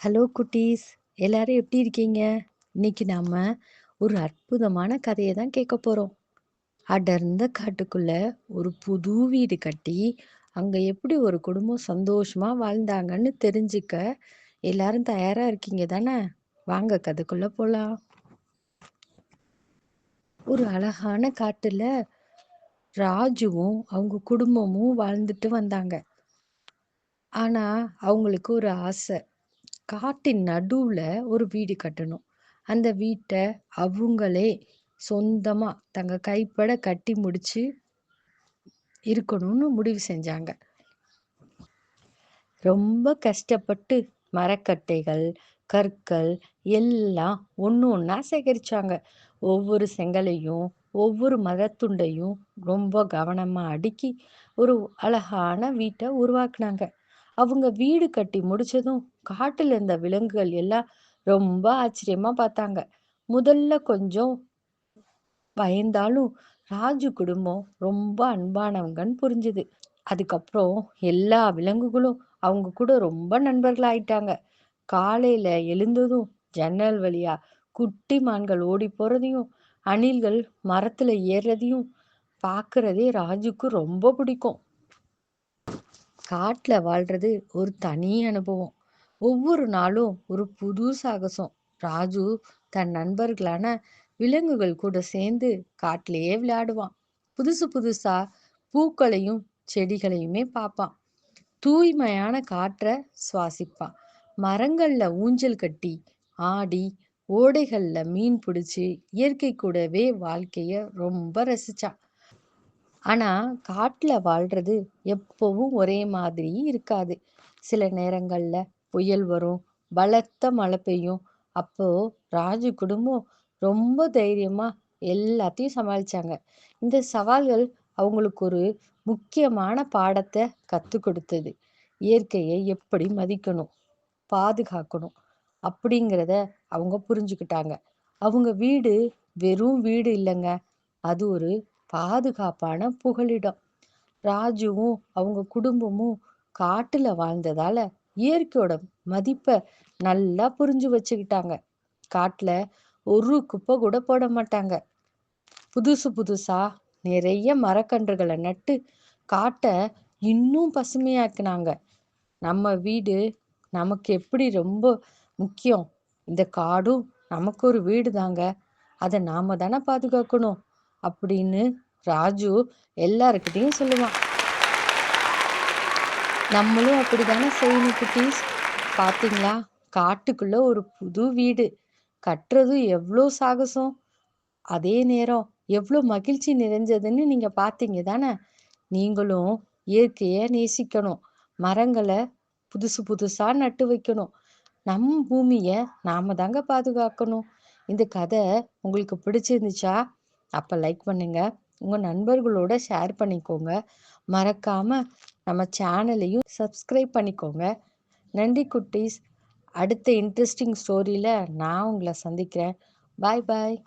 Hello குட்டீஸ் எல்லாரும் எப்படி இருக்கீங்க? இன்னைக்கு நாம ஒரு அற்புதமான கதையை தான் கேட்க போறோம். அடர்ந்த காட்டுக்குள்ள ஒரு புது வீடு கட்டி அங்க எப்படி ஒரு குடும்பம் சந்தோஷமா வாழ்ந்தாங்கன்னு தெரிஞ்சுக்க எல்லாரும் தயாரா இருக்கீங்க தானே? வாங்க கதைக்குள்ள போலாம். ஒரு அழகான காட்டுல ராஜுவும் அவங்க குடும்பமும் வாழ்ந்துட்டு வந்தாங்க. ஆனா அவங்களுக்கு ஒரு ஆசை. காட்டின் நடுவுல ஒரு வீடு கட்டணும். அந்த வீட்டை அவங்களே சொந்தமா தங்க கைப்பட கட்டி முடிச்சு இருக்கணும்னு முடிவு செஞ்சாங்க. ரொம்ப கஷ்டப்பட்டு மரக்கட்டைகள் கற்கள் எல்லாம் ஒன்று ஒன்றா சேகரித்தாங்க ஒவ்வொரு செங்கலையும் ஒவ்வொரு மரத்துண்டையும் ரொம்ப கவனமாக அடுக்கி ஒரு அழகான வீட்டை உருவாக்குனாங்க. அவங்க வீடு கட்டி முடிச்சதும் காட்டுல இருந்த விலங்குகள் எல்லாம் ரொம்ப ஆச்சரியமா பார்த்தாங்க. முதல்ல கொஞ்சம் பயந்தாலும் ராஜு குடும்பம் ரொம்ப அன்பானவங்கன்னு புரிஞ்சுது. அதுக்கப்புறம் எல்லா விலங்குகளும் அவங்க கூட ரொம்ப நண்பர்கள் ஆயிட்டாங்க காலையில எழுந்ததும் ஜன்னல் வழியா குட்டி மான்கள் ஓடி போறதையும் அணில்கள் மரத்துல ஏறுறதையும் பாக்குறதே ராஜுக்கு ரொம்ப பிடிக்கும். காட்டில் வாழ்றது ஒரு தனி அனுபவம். ஒவ்வொரு நாளும் ஒரு புது சாகசம். ராஜு தன் நண்பர்களான விலங்குகள் கூட சேர்ந்து காட்டிலேயே விளையாடுவான். புதுசு புதுசா பூக்களையும் செடிகளையுமே பார்ப்பான். தூய்மையான காற்றை சுவாசிப்பான். மரங்கள்ல ஊஞ்சல் கட்டி ஆடி ஓடைகள்ல மீன் பிடிச்சி இயற்கை கூடவே வாழ்க்கைய ரொம்ப ரசிச்சான். ஆனா காட்டுல வாழ்றது எப்பவும் ஒரே மாதிரி இருக்காது. சில நேரங்கள்ல புயல் வரும் பலத்த மழை பெய்யும். அப்போ ராஜு குடும்பம் ரொம்ப தைரியமா எல்லாத்தையும் சமாளிச்சாங்க. இந்த சவால்கள் அவங்களுக்கு ஒரு முக்கியமான பாடத்தை கத்து கொடுத்தது. இயற்கையை எப்படி மதிக்கணும் பாதுகாக்கணும் அப்படிங்கிறத அவங்க புரிஞ்சுக்கிட்டாங்க. அவங்க வீடு வெறும் வீடு இல்லைங்க. அது ஒரு பாதுகாப்பான புகலிடம். ராஜுவும் அவங்க குடும்பமும் காட்டுல வாழ்ந்ததால இயற்கையோட மதிப்பை நல்லா புரிஞ்சு வச்சுக்கிட்டாங்க. காட்டுல ஒரு குப்பை கூட போட மாட்டாங்க. புதுசு புதுசா நிறைய மரக்கன்றுகளை நட்டு காட்டை இன்னும் பசுமையாக்குனாங்க. நம்ம வீடு நமக்கு எப்படி ரொம்ப முக்கியம்? இந்த காடும் நமக்கு ஒரு வீடு தாங்க அதை நாம தானே பாதுகாக்கணும்? அப்படின்னு ராஜு எல்லாருக்கிட்டையும் சொல்லுவான். நம்மளும் அப்படிதானே செய்யணும் குட்டீஸ்? பாத்தீங்களா? காட்டுக்குள்ள ஒரு புது வீடு. கட்டுறது எவ்வளோ சாகசம். அதே நேரம் எவ்வளோ மகிழ்ச்சி நிறைஞ்சதுன்னு நீங்க பாத்தீங்க தானே? நீங்களும் இயற்கைய நேசிக்கணும். மரங்களை புதுசு புதுசா நட்டு வைக்கணும். நம் பூமிய நாம தாங்க பாதுகாக்கணும். இந்த கதை உங்களுக்கு பிடிச்சிருந்துச்சா? அப்போ லைக் பண்ணுங்க. உங்கள் நண்பர்களோட ஷேர் பண்ணிக்கோங்க. மறக்காம நம்ம சேனலையும் சப்ஸ்கிரைப் பண்ணிக்கோங்க. நன்றி குட்டீஸ். அடுத்த இன்ட்ரெஸ்டிங் ஸ்டோரியில் நான் உங்களை சந்திக்கிறேன். பாய் பாய்